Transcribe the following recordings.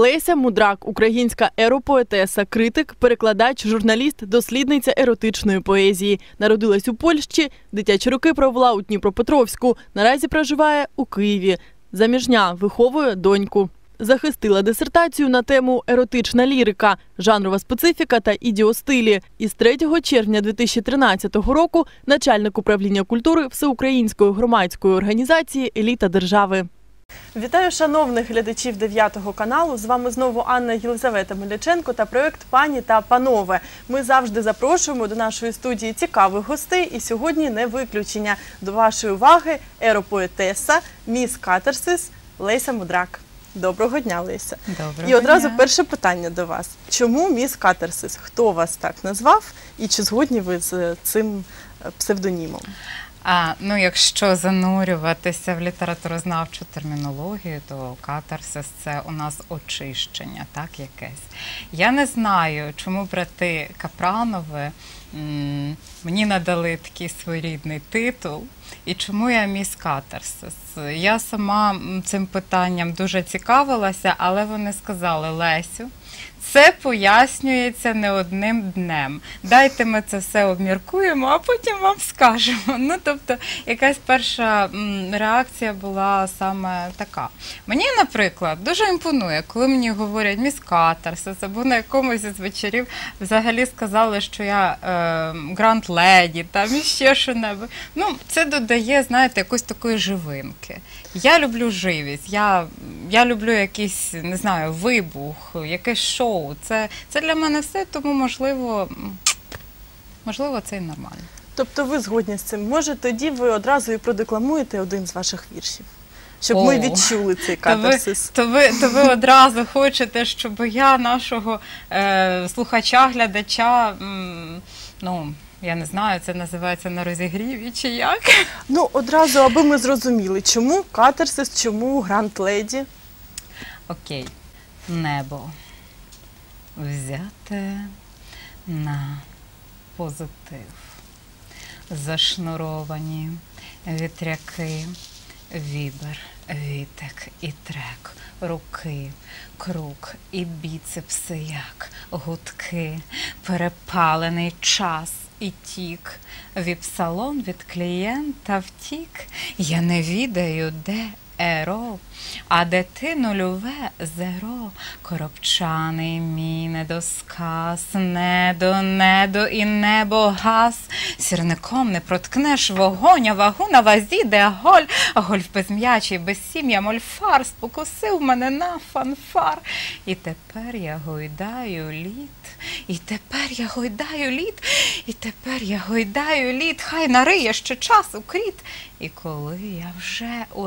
Леся Мудрак, українська еропоетеса, критик, перекладач, журналіст, дослідниця еротичної поезії. Народилась у Польщі, дитячі роки провела у Дніпропетровську. Наразі проживає у Києві. Заміжня виховує доньку. Захистила дисертацію на тему еротична лірика, жанрова специфіка та ідіостилі. Із 3 червня 2013 року начальник управління культури Всеукраїнської громадської організації Еліта держави. Вітаю шановних глядачів 9 каналу. З вами знову Анна Єлизавета Миляченко та проект Пані та панове. Ми завжди запрошуємо до нашої студії цікавих гостей, і сьогодні не виключення до вашої уваги еропоетеса, міс Катерсис Леся Мудрак. Доброго дня, Леся. Доброго І одразу дня. перше питання до вас: чому міс Катерсис? Хто вас так назвав, і чи згодні ви з цим е, псевдонімом? А, ну, якщо занурюватися в літературознавчу термінологію, то катарсис це у нас очищення, так якесь. Я не знаю, чому брати Капранови м, мені надали такий своєрідний титул. І чому я міс Катарсис? Я сама цим питанням дуже цікавилася, але вони сказали Лесю. Це пояснюється не одним днем. Дайте ми це все обміркуємо, а потім вам скажемо. Ну тобто, якась перша реакція була саме така. Мені, наприклад, дуже імпонує, коли мені говорять міс Катарсис, або на якомусь із вечорів взагалі сказали, що я е, гранд леді, там і ще що-небудь. Ну, це додає, знаєте, якоїсь такої живинки. Я люблю живість, я, я люблю якийсь, не знаю, вибух, якесь шоу. Це, це для мене все, тому можливо, можливо, це і нормально. Тобто ви згодні з цим? Може, тоді ви одразу і продекламуєте один з ваших віршів, щоб ми відчули цей То ви, то, ви, то ви одразу хочете, щоб я нашого е, слухача, глядача, м, ну, я не знаю, це називається на розігріві чи як. Ну, одразу, аби ми зрозуміли, чому катарсис, чому гранд леді. Окей. Небо взяте на позитив. Зашнуровані вітряки, вібер, вітек і трек, руки, круг і біцепси, як гудки, перепалений час і тік. Віп-салон від клієнта втік. Я не відаю, де еро, а де ти нульове зеро, коробчаний мій недосказ, недо, недо і небо газ. Сірником не проткнеш вогонь, а вагу на вазі, де голь, а гольф без м'ячі, без сім'я, мольфар, спокусив мене на фанфар. І тепер я гойдаю лід, і тепер я гойдаю лід, і тепер я гойдаю лід, хай нариє ще часу кріт. І коли я вже у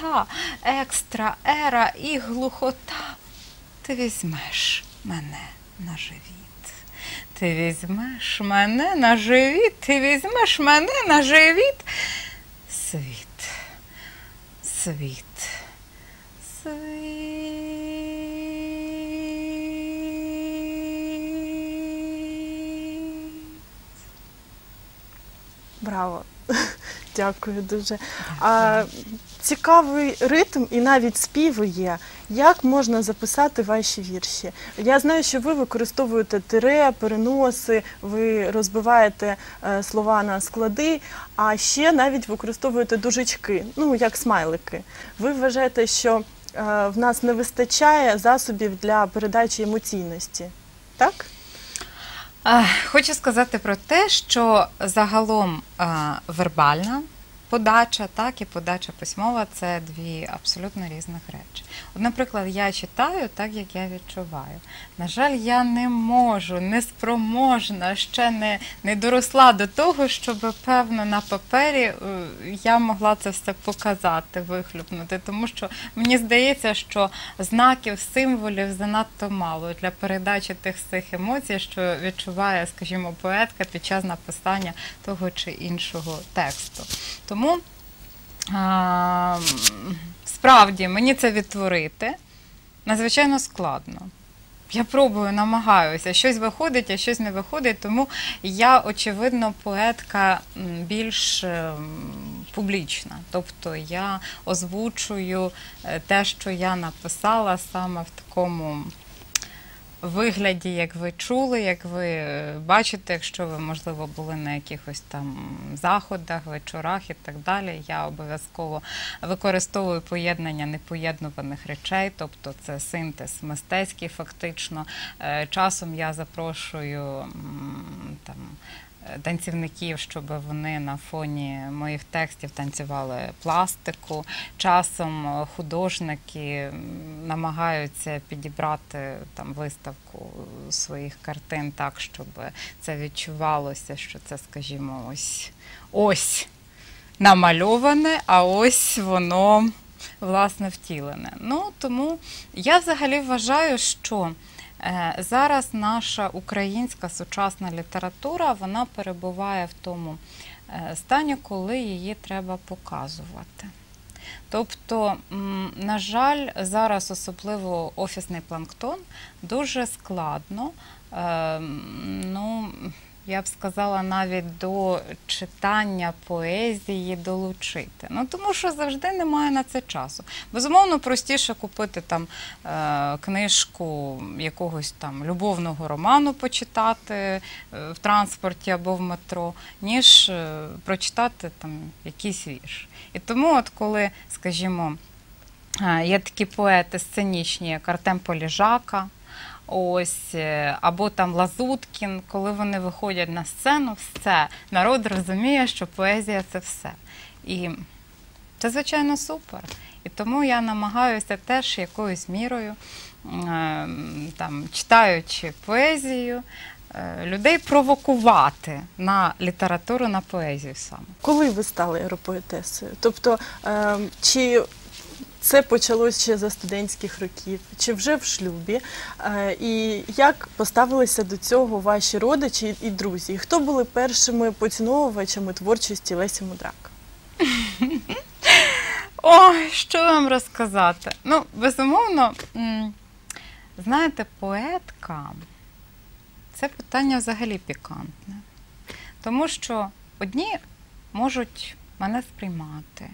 екста, екстра ера і глухота, ти візьмеш мене на живіт. Ти візьмеш мене на живіт, ти візьмеш мене на живіт. Світ, світ, світ. Браво! Дякую дуже. А, цікавий ритм і навіть співи є. Як можна записати ваші вірші? Я знаю, що ви використовуєте тире, переноси, ви розбиваєте е, слова на склади, а ще навіть використовуєте дужечки, ну як смайлики. Ви вважаєте, що е, в нас не вистачає засобів для передачі емоційності, так? Хочу сказати про те, що загалом вербальна подача, так і подача письмова це дві абсолютно різних речі. От, наприклад, я читаю так, як я відчуваю. На жаль, я не можу, не спроможна, ще не, не доросла до того, щоб певно на папері е, я могла це все показати, вихлюпнути. Тому що мені здається, що знаків, символів занадто мало для передачі тих всіх емоцій, що відчуває, скажімо, поетка під час написання того чи іншого тексту. Тому а, справді мені це відтворити надзвичайно складно. я пробую, намагаюся. Щось виходить, а щось не виходить. Тому я, очевидно, поетка більш ем, публічна. Тобто я озвучую е, те, що я написала саме в такому. Вигляді, як ви чули, як ви е, бачите, якщо ви, можливо, були на якихось там заходах, вечорах і так далі, я обов'язково використовую поєднання непоєднуваних речей, тобто це синтез мистецький, фактично. Е, Часом я запрошую там. Танцівників, щоб вони на фоні моїх текстів танцювали пластику. Часом е, художники намагаються підібрати там виставку своїх картин так, щоб це відчувалося, що це, скажімо, ось ось намальоване, а ось воно власне втілене. Ну тому я взагалі вважаю, що зараз наша українська сучасна література вона перебуває в тому е, стані, коли її треба показувати. Тобто, на жаль, зараз особливо офісний планктон дуже складно. е, Ну, я б сказала, навіть до читання поезії долучити. Ну тому що завжди немає на це часу. Безумовно, простіше купити там е, книжку якогось там любовного роману почитати е, в транспорті або в метро, ніж е, прочитати там якийсь вірш. І тому, от коли, скажімо, є такі поети сценічні, як Артем Поліжака, ось, е, або там Лазуткін, коли вони виходять на сцену, все, народ розуміє, що поезія це все. І це, звичайно, супер. І тому я намагаюся теж якоюсь мірою, е, там, читаючи поезію, е, людей провокувати на літературу, на поезію саме. Коли ви стали аеропоетесою? Тобто, е, чи це почалось ще за студентських років, чи вже в шлюбі? Е, і як поставилися до цього ваші родичі і друзі? І Хто були першими поціновувачами творчості Лесі Мудрак? Ой, що вам розказати? Ну, безумовно, знаєте, поетка це питання взагалі пікантне. Тому що одні можуть мене сприймати,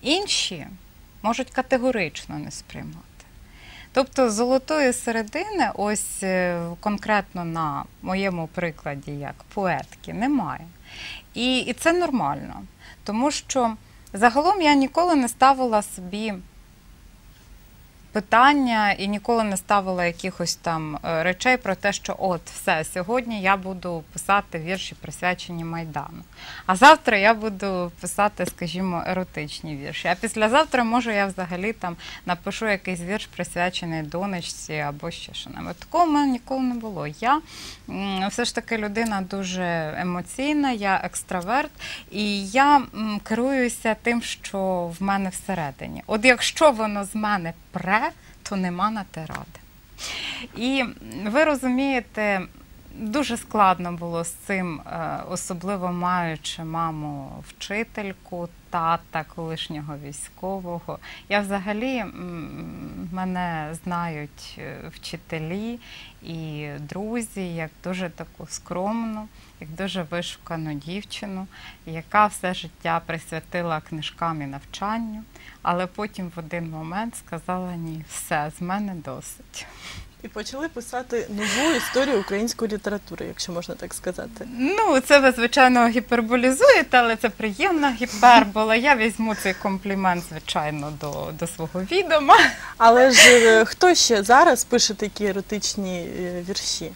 інші можуть категорично не сприймати. Тобто золотої середини, ось е, конкретно на моєму прикладі, як поетки, немає. І, і це нормально, тому що загалом я ніколи не ставила собі питання і ніколи не ставила якихось там е, речей про те, що от все, сьогодні я буду писати вірші, присвячені Майдану. А завтра я буду писати, скажімо, еротичні вірші. А післязавтра, може, я взагалі там напишу якийсь вірш, присвячений донечці або ще що-небудь. Такого в мене ніколи не було. Я все ж таки людина дуже емоційна, я екстраверт, і я керуюся тим, що в мене всередині. От якщо воно з мене пре, то нема на те ради. І ви розумієте, дуже складно було з цим, е, особливо маючи маму вчительку, тата колишнього військового. Я взагалі мене знають е, вчителі і друзі як дуже таку скромну, як дуже вишукану дівчину, яка все життя присвятила книжкам і навчанню, але потім в один момент сказала ні, все, з мене досить. І почали писати нову історію української літератури, якщо можна так сказати. Ну, це ви, звичайно, гіперболізуєте, але це приємна гіпербола. Я візьму цей комплімент, звичайно, до, до свого відома. Але ж е, хто ще зараз пише такі еротичні е, вірші?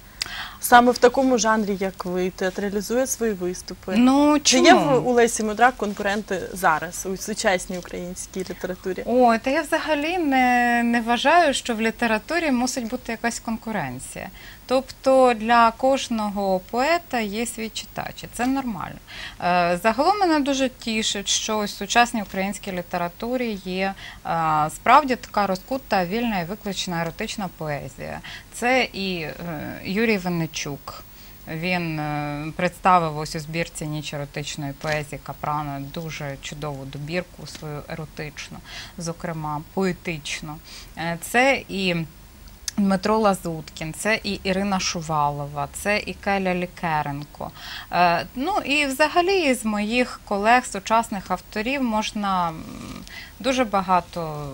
Саме в такому жанрі, як ви, театралізує свої виступи. Ну, Чи є в у Лесі Мудрак конкуренти зараз у сучасній українській літературі? О, та я взагалі не, не вважаю, що в літературі мусить бути якась конкуренція. Тобто для кожного поета є свій читач, і це нормально. Е, Загалом мене дуже тішить, що в сучасній українській літературі є е, справді така розкута, вільна і виключена еротична поезія. Це і е, Юрій Винничук. Він представив ось у збірці ніч еротичної поезії Капрана дуже чудову добірку свою еротичну, зокрема поетичну. Це і Дмитро Лазуткін, це і Ірина Шувалова, це і Келя Лікеренко. Е, ну і взагалі з моїх колег, сучасних авторів, можна дуже багато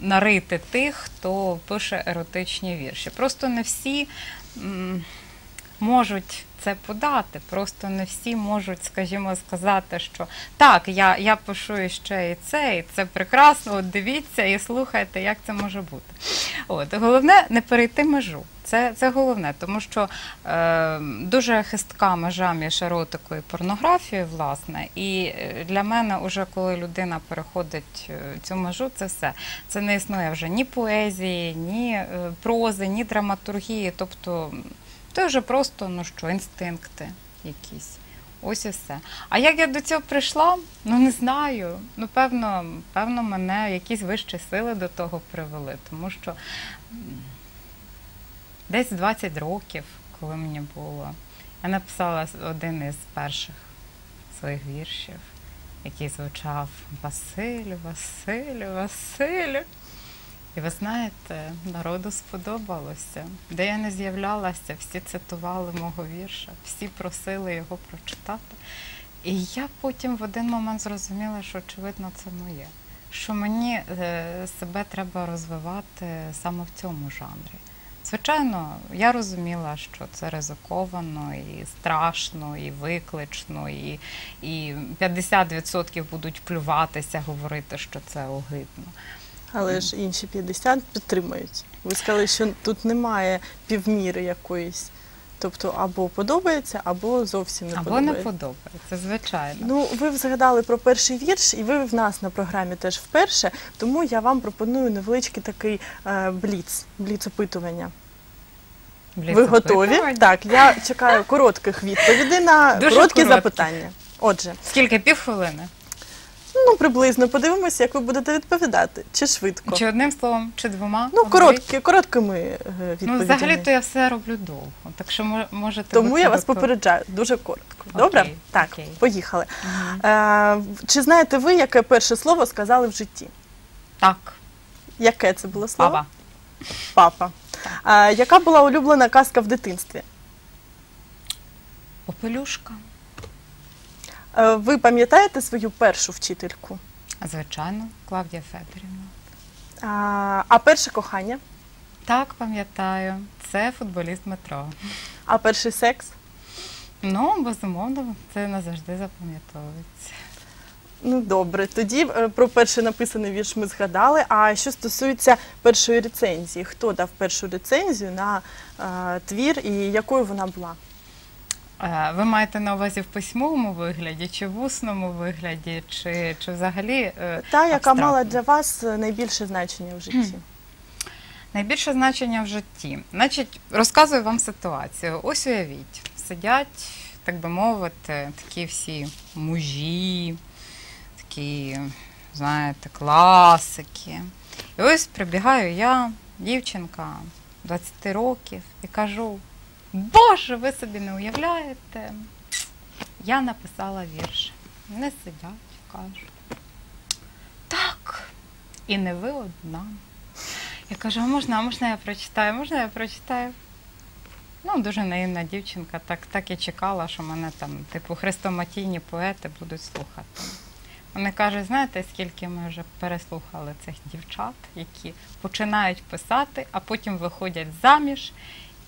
нарити тих, хто пише еротичні вірші. Просто не всі можуть це подати, просто не всі можуть, скажімо, сказати, що так, я, я пишу іще і це, і це прекрасно, от дивіться і слухайте, як це може бути. От головне не перейти межу. Це, це головне, тому що е, дуже хистка межа між еротикою і порнографією, власне. І е, для мене, уже коли людина переходить е, цю межу, це все. Це не існує вже ні поезії, ні е, прози, ні драматургії. Тобто це вже просто ну що, інстинкти якісь. Ось і все. А як я до цього прийшла, ну не знаю. Ну, певно, певно, мене якісь вищі сили до того привели, тому що десь 20 років, коли мені було, я написала один із перших своїх віршів, який звучав Василю, Василю, Василю. І ви знаєте, народу сподобалося. Де я не з'являлася, всі цитували мого вірша, всі просили його прочитати. І я потім в один момент зрозуміла, що очевидно це моє. Що мені е, себе треба розвивати саме в цьому жанрі. Звичайно, я розуміла, що це ризиковано і страшно, і виклично, і, і 50% будуть плюватися, говорити, що це огидно. Але ж інші 50 підтримують. Ви сказали, що тут немає півміри якоїсь. Тобто або подобається, або зовсім не Або подобається. не подобається, звичайно. Ну, ви згадали про перший вірш, і ви в нас на програмі теж вперше. Тому я вам пропоную невеличкий такий е, бліц, бліц опитування. Блін, ви готові? опитування. Так, я чекаю коротких відповідей на Дуже короткі короткі. запитання. Отже, Скільки півхвилини? Ну приблизно подивимося, як ви будете відповідати, чи швидко. Чи одним словом, чи двома? Ну, короткі, короткими е, відповідями. Ну, взагалі то я все роблю довго. Так що мо- можете. Тому я вас попереджаю дуже коротко. Добре? Окей, Так, окей. поїхали. Мгм. Е, чи знаєте ви, яке перше слово сказали в житті? Так, Яке це було слово? баба. Папа. А, яка була улюблена казка в дитинстві? Попелюшка. Е, ви пам'ятаєте свою першу вчительку? Звичайно, Клавдія Федорівна. А, а перше кохання? Так, пам'ятаю. Це футболіст Дмитро. А перший секс? Ну, безумовно, це назавжди запам'ятовується. Ну добре, тоді е, про перший написаний вірш ми згадали. А що стосується першої рецензії, хто дав першу рецензію на е, твір і якою вона була? Ви маєте на увазі в письмовому вигляді, чи в усному вигляді, чи, чи взагалі. е, Та, яка абстрактно? мала для вас е, найбільше значення в житті? Найбільше значення в житті. Значить, розказую вам ситуацію. Ось уявіть, сидять, так би мовити, такі всі мужі, такі, знаєте, класики. І ось прибігаю я, дівчинка 20 років, і кажу: Боже, ви собі не уявляєте, я написала вірш. Вони сидять, кажуть. Так, і не ви одна. Я кажу, а можна, а можна я прочитаю? Можна я прочитаю? Ну, дуже наївна дівчинка, так, так і чекала, що мене там, типу, хрестоматійні поети будуть слухати. Вони кажуть, знаєте, скільки ми вже переслухали цих дівчат, які починають писати, а потім виходять заміж,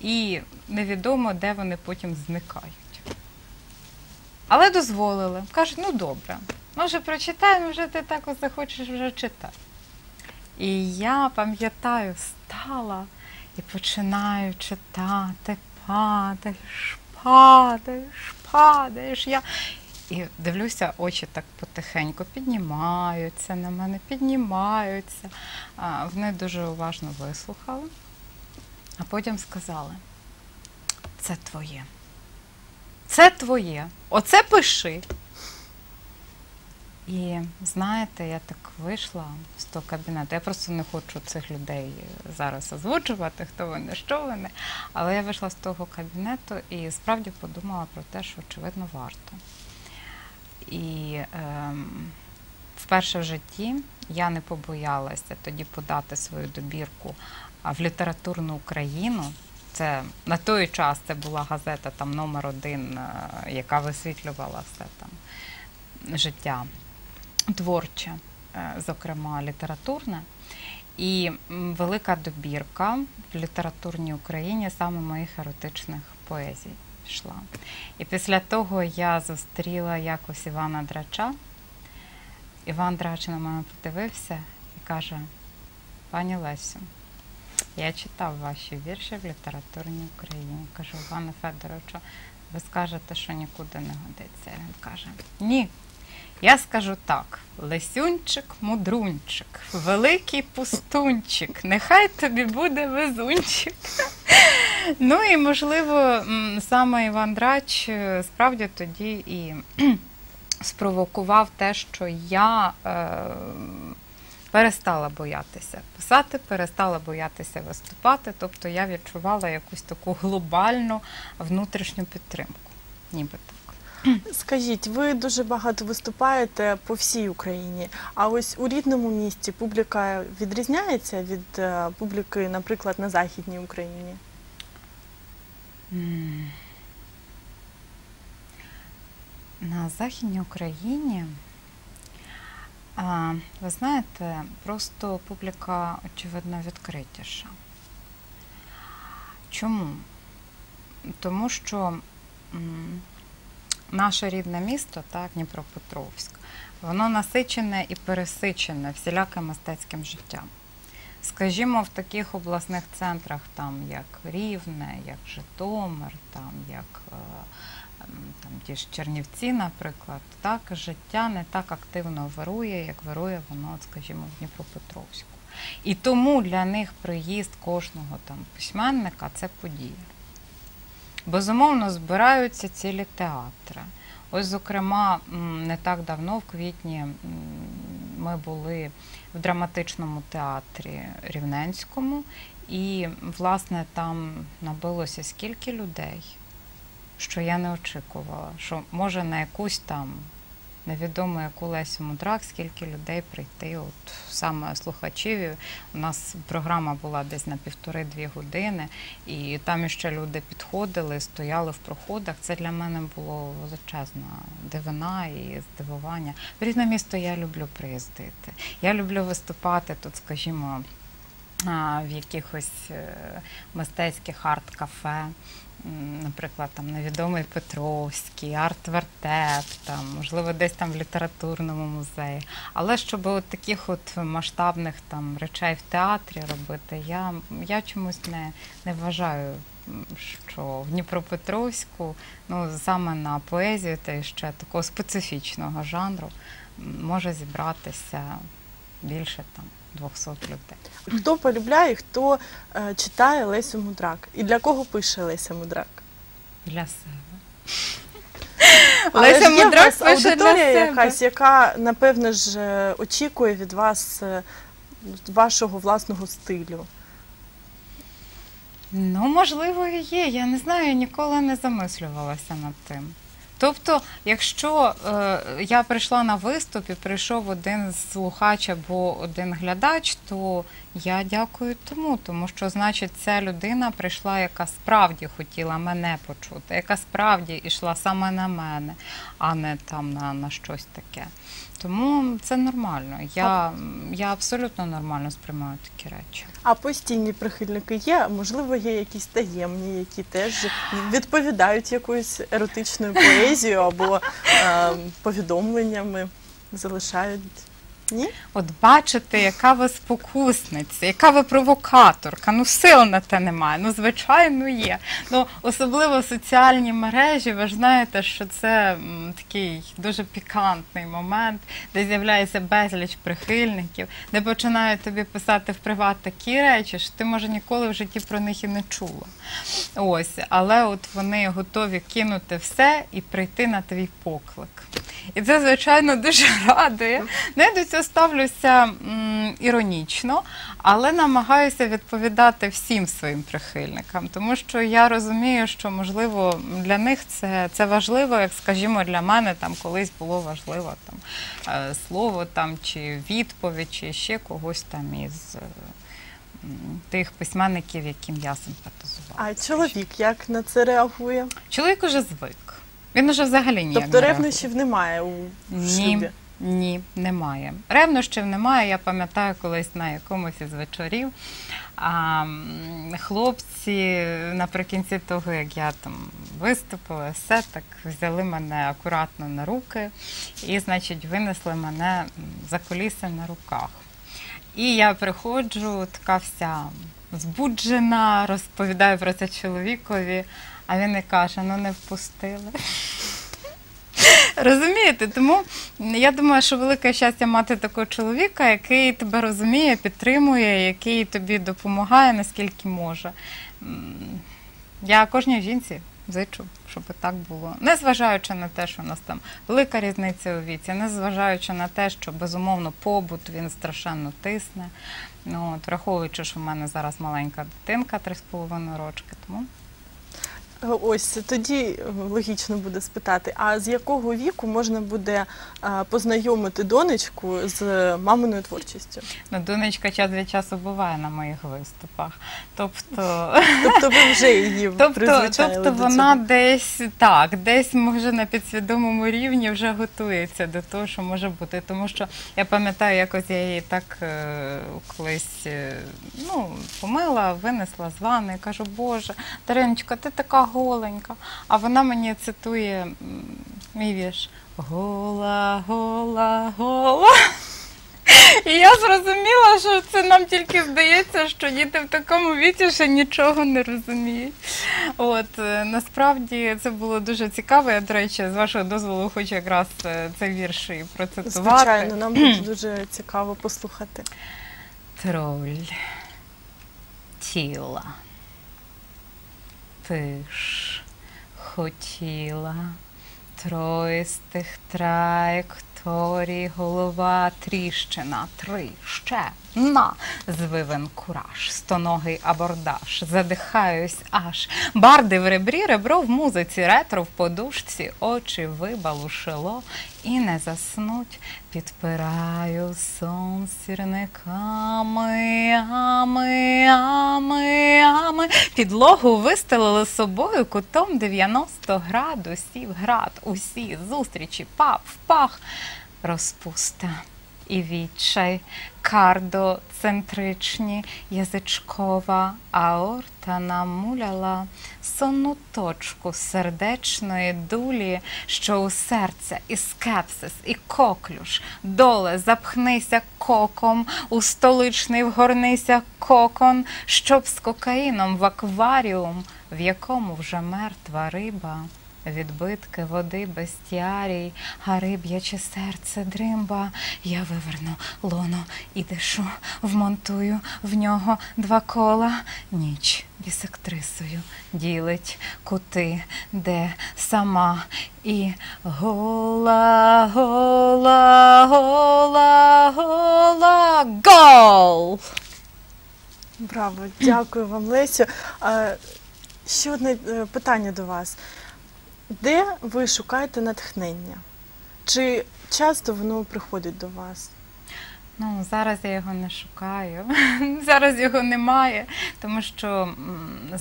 і невідомо, де вони потім зникають. Але дозволили. Кажуть, ну добре, може прочитаємо, вже ти так от захочеш вже читати. І я пам'ятаю, стала і починаю читати, падаєш, падаєш, падаєш. Я... І дивлюся, очі так потихеньку піднімаються на мене, піднімаються. Вони дуже уважно вислухали, а потім сказали: це твоє. Це твоє. Оце пиши. І знаєте, я так вийшла з того кабінету. Я просто не хочу цих людей зараз озвучувати, хто вони, що вони. Але я вийшла з того кабінету і справді подумала про те, що очевидно варто. І ем, вперше в житті я не побоялася тоді подати свою добірку в літературну Україну. Це на той час це була газета там номер один, е, яка висвітлювала все там життя творче, е, зокрема літературне. І велика добірка в літературній Україні саме моїх еротичних поезій пішла. І після того я зустріла якось Івана Драча. Іван Драч на мене подивився і каже: пані Лесю, я читав ваші вірші в літературній Україні. Кажу, Іване Федоровичу, ви скажете, що нікуди не годиться. Він каже: Ні. Я скажу так: Лесюнчик, мудрунчик, великий пустунчик, нехай тобі буде везунчик. Ну і можливо, саме Іван Драч е, справді тоді і спровокував те, що я е, перестала боятися писати, перестала боятися виступати. Тобто я відчувала якусь таку глобальну внутрішню підтримку, ніби так. Скажіть, ви дуже багато виступаєте по всій Україні. А ось у рідному місті публіка відрізняється від е, публіки, наприклад, на Західній Україні? На Західній Україні, а, ви знаєте, просто публіка, очевидно, відкритіша. Чому? Тому що м, наше рідне місто, так, Дніпропетровськ, воно насичене і пересичене всіляким мистецьким життям. Скажімо, в таких обласних центрах, там як Рівне, як Житомир, там як е, там ті ж Чернівці, наприклад, так життя не так активно вирує, як вирує воно, от, скажімо, в Дніпропетровську. І тому для них приїзд кожного там письменника це подія. Безумовно, збираються цілі театри. Ось, зокрема, не так давно, в квітні, ми були в драматичному театрі Рівненському, і, власне, там набилося скільки людей, що я не очікувала, що може на якусь там невідомо яку Лесю Мудрак, скільки людей прийти, от саме слухачів. У нас програма була десь на півтори-дві години, і там іще люди підходили, стояли в проходах. Це для мене було величезна дивина і здивування. В рідне місто я люблю приїздити. Я люблю виступати тут, скажімо, в якихось е, мистецьких арт-кафе. Наприклад, там невідомий Петровський, арт-вертеп, там, можливо, десь там в літературному музеї. Але щоб от таких от масштабних там речей в театрі робити, я, я чомусь не, не вважаю, що в Дніпропетровську, ну саме на поезію та ще такого специфічного жанру може зібратися більше там 200 людей. Хто полюбляє, хто е, читає Лесю Мудрак? І для кого пише Леся Мудрак? Для себе. Але Леся ж є Мудрак вас пише для аудиторія себе. якась, яка напевне ж е, очікує від вас е, вашого власного стилю. Ну, можливо, і є. Я не знаю, я ніколи не замислювалася над тим. Тобто, якщо е, я прийшла на виступ і прийшов один слухач або один глядач, то я дякую тому, тому що, значить, ця людина прийшла, яка справді хотіла мене почути, яка справді йшла саме на мене, а не там на, на щось таке. Тому це нормально. Я, я абсолютно нормально сприймаю такі речі. А постійні прихильники є, можливо, є якісь таємні, які теж відповідають якоюсь еротичною поезією або е, повідомленнями залишають. Ні? От бачите, яка ви спокусниця, яка ви провокаторка. Ну, сил на те немає. Ну, звичайно, є. Ну, особливо соціальні мережі, ви ж знаєте, що це м, такий дуже пікантний момент, де з'являється безліч прихильників, де починають тобі писати в приват такі речі, що ти, може, ніколи в житті про них і не чула. Ось, але от вони готові кинути все і прийти на твій поклик. І це, звичайно, дуже радує. Ну, я до цього ставлюся м, іронічно, але намагаюся відповідати всім своїм прихильникам, тому що я розумію, що можливо для них це, це важливо, як скажімо, для мене там колись було важливо там е, слово там чи відповідь, чи ще когось там із. е, Тих письменників, яким я симпатизувала. А чоловік як на це реагує? Чоловік уже звик. Він уже взагалі ніяк Тобто не ревнощів немає у шлюбі? ні, немає. Ревнощів немає. Я пам'ятаю колись на якомусь із вечорів. А, хлопці наприкінці того, як я там виступила, все так взяли мене акуратно на руки і, значить, винесли мене за коліси на руках. І я приходжу, така вся збуджена, розповідаю про це чоловікові, а він і каже: ну не впустили. Розумієте, тому я думаю, що велике щастя мати такого чоловіка, який тебе розуміє, підтримує, який тобі допомагає наскільки може. Я кожній жінці зичу, щоб так було. Незважаючи на те, що у нас там велика різниця у віці, незважаючи на те, що безумовно побут він страшенно тисне. Ну, от, враховуючи, що в мене зараз маленька дитинка 3,5 рочки, тому Ось тоді е, логічно буде спитати: а з якого віку можна буде е, познайомити донечку з маминою творчістю? ну, донечка час від часу буває на моїх виступах. Тобто, Тобто ви вже її тобто, тобто вона десь так, десь може на підсвідомому рівні вже готується до того, що може бути. Тому що я пам'ятаю, якось я її так е, колись е, ну, помила, винесла з ванни, кажу, Боже, Дариночка, ти така голенька. А вона мені цитує мій вірш Гола, гола, гола. І я зрозуміла, що це нам тільки здається, що діти в такому віці ще нічого не розуміють. От е, насправді це було дуже цікаво. Я, до речі, з вашого дозволу хочу якраз е, цей вірш і процитувати. Звичайно, нам буде дуже цікаво послухати. Троль тіла. Ти ж хотіла троїстих траєкторій, голова тріщина, три на звивен кураж, стоногий абордаж, задихаюсь аж. Барди в ребрі, ребро в музиці, ретро в подушці, очі вибалушило і не заснуть. Підпираю сон сірниками, ами, ами, ами. Підлогу вистелили собою кутом 90 градусів град. Усі зустрічі, пап пах, розпуста і відчай, кардоцентричні, язичкова аорта намуляла сонну точку сердечної дулі, що у серце і скепсис, і коклюш, доле запхнися коком, у столичний вгорнися кокон, щоб з кокаїном в акваріум, в якому вже мертва риба. Відбитки води бестіарій, а риб'яче серце дримба. Я виверну лоно і дишу, вмонтую в нього два кола. Ніч бісектрисою ділить кути, де сама і гола, гола, гола, гола, гол! Браво, дякую вам, Лесю. Ще одне е, питання до вас. Де ви шукаєте натхнення? Чи часто воно приходить до вас? Ну, зараз я його не шукаю. зараз його немає. Тому що,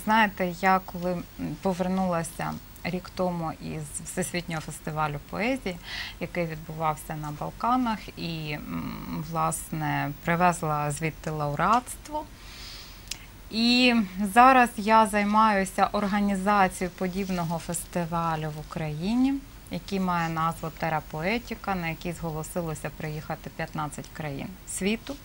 знаєте, я коли повернулася рік тому із Всесвітнього фестивалю поезії, який відбувався на Балканах, і власне привезла звідти лауреатство. І зараз я займаюся організацією подібного фестивалю в Україні, який має назву Терапоетіка, на який зголосилося приїхати 15 країн світу.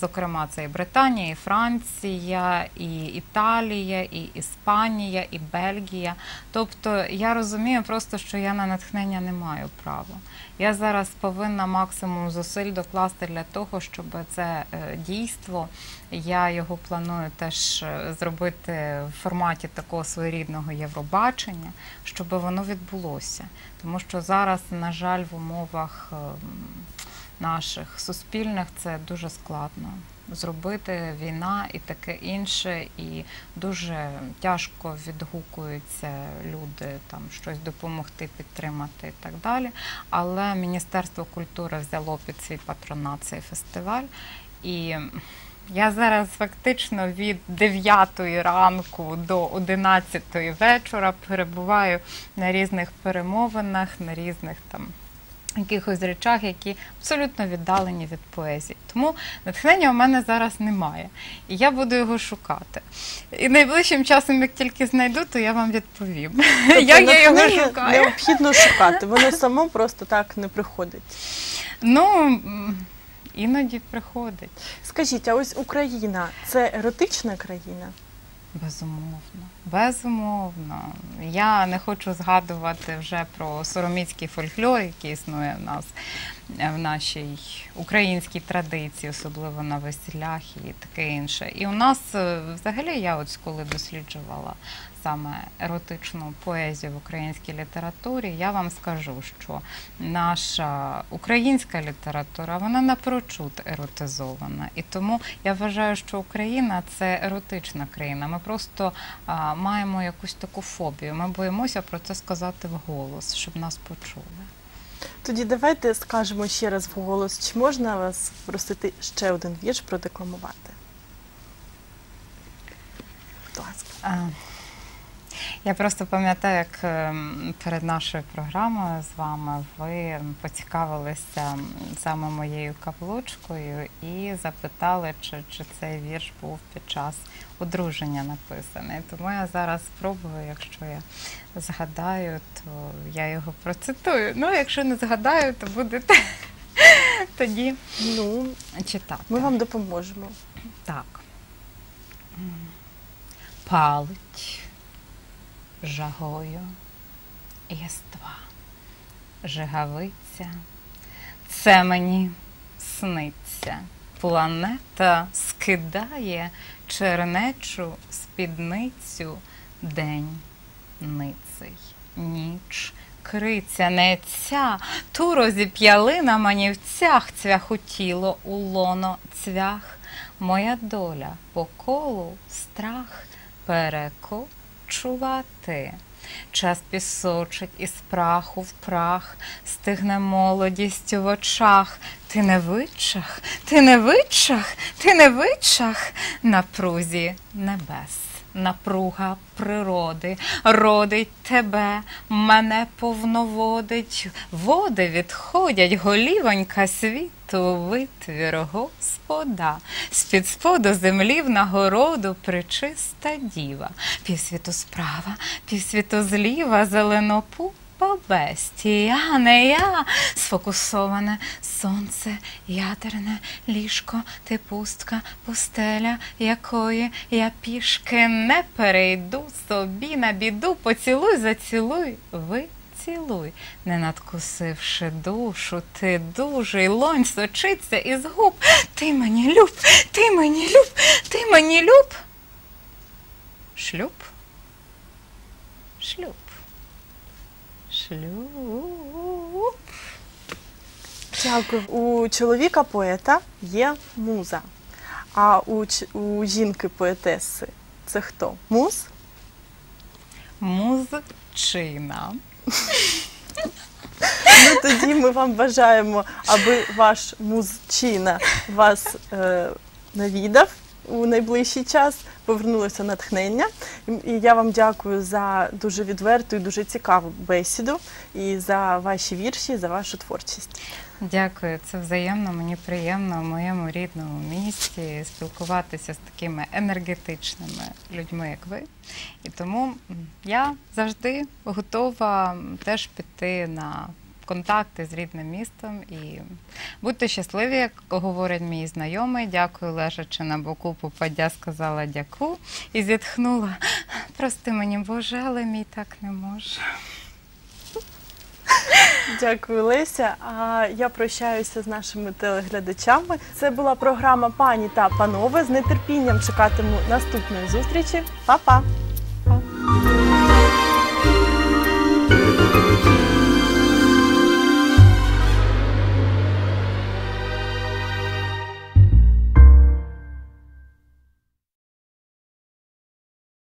Зокрема, це і Британія, і Франція, і Італія, і Іспанія, і Бельгія. Тобто я розумію просто, що я на натхнення не маю права. Я зараз повинна максимум зусиль докласти для того, щоб це е, дійство. Я його планую теж е, зробити в форматі такого своєрідного Євробачення, щоб воно відбулося. Тому що зараз, на жаль, в умовах ем, наших суспільних це дуже складно зробити війна і таке інше, і дуже тяжко відгукуються люди там щось допомогти, підтримати і так далі. Але Міністерство культури взяло під свій патронат цей фестиваль. І я зараз фактично від 9 ранку до 11 вечора перебуваю на різних перемовинах, на різних там якихось речах, які абсолютно віддалені від поезії. Тому натхнення у мене зараз немає. І я буду його шукати. І найближчим часом, як тільки знайду, то я вам відповім. Тобто Як я його шукаю? Необхідно шукати, воно само просто так не приходить. Ну, іноді приходить. Скажіть, а ось Україна це еротична країна? Безумовно, безумовно. Я не хочу згадувати вже про сороміцький фольклор, який існує в нас е, в нашій українській традиції, особливо на весіллях і таке інше. І у нас е, взагалі я ось коли досліджувала саме еротичну поезію в українській літературі, я вам скажу, що наша українська література вона напрочуд еротизована. І тому я вважаю, що Україна це еротична країна. Ми просто а, маємо якусь таку фобію. Ми боїмося про це сказати вголос, щоб нас почули. Тоді давайте скажемо ще раз вголос, чи можна вас просити ще один вірш продекламувати? Будь ласка. Я просто пам'ятаю, як ем, перед нашою програмою з вами ви поцікавилися саме моєю каблучкою і запитали, чи, чи цей вірш був під час одруження написаний. Тому я зараз спробую, якщо я згадаю, то я його процитую. Ну, якщо не згадаю, то будете тоді Ну, читати. ми вам допоможемо. Так. Палить жагою єства, жигавиця. Це мені сниться. Планета скидає чернечу спідницю день ниций, ніч. Криця не ця, ту розіп'яли на манівцях цвяхутіло у лоно цвях. Моя доля по колу страх перекочувати. Час пісочить із праху в прах, стигне молодість в очах. Ти не вичах, ти не вичах, ти не вичах на прузі небес. Напруга природи родить тебе, мене повноводить, води відходять, голівонька світу, витвір Господа, з-під споду землі в нагороду причиста діва, півсвіту справа, півсвіту зліва, зеленопу. Бестія, не я, сфокусоване сонце, ядерне ліжко, ти пустка, пустеля, якої я пішки не перейду собі на біду, поцілуй, зацілуй, вицілуй, не надкусивши душу, ти дужий, лонь сочиться із губ. Ти мені люб, ти мені люб, ти мені люб. Шлюб? Шлюб. Шлюб. Дякую. У чоловіка поета є муза. А у, у жінки поетеси це хто? Муз? Музчина. Ну тоді ми вам бажаємо, аби ваш музчина вас е, навідав у найближчий час, повернулося натхнення. І я вам дякую за дуже відверту і дуже цікаву бесіду і за ваші вірші, за вашу творчість. Дякую, це взаємно. Мені приємно в моєму рідному місті спілкуватися з такими енергетичними людьми, як ви. І тому я завжди готова теж піти на контакти з рідним містом. І будьте щасливі, як говорить мій знайомий. Дякую, лежачи на боку, попадя сказала дяку і зітхнула. Прости мені, Боже, але мій так не може. Дякую, Леся. А я прощаюся з нашими телеглядачами. Це була програма Пані та панове. З нетерпінням чекатиму наступної зустрічі. Па-па!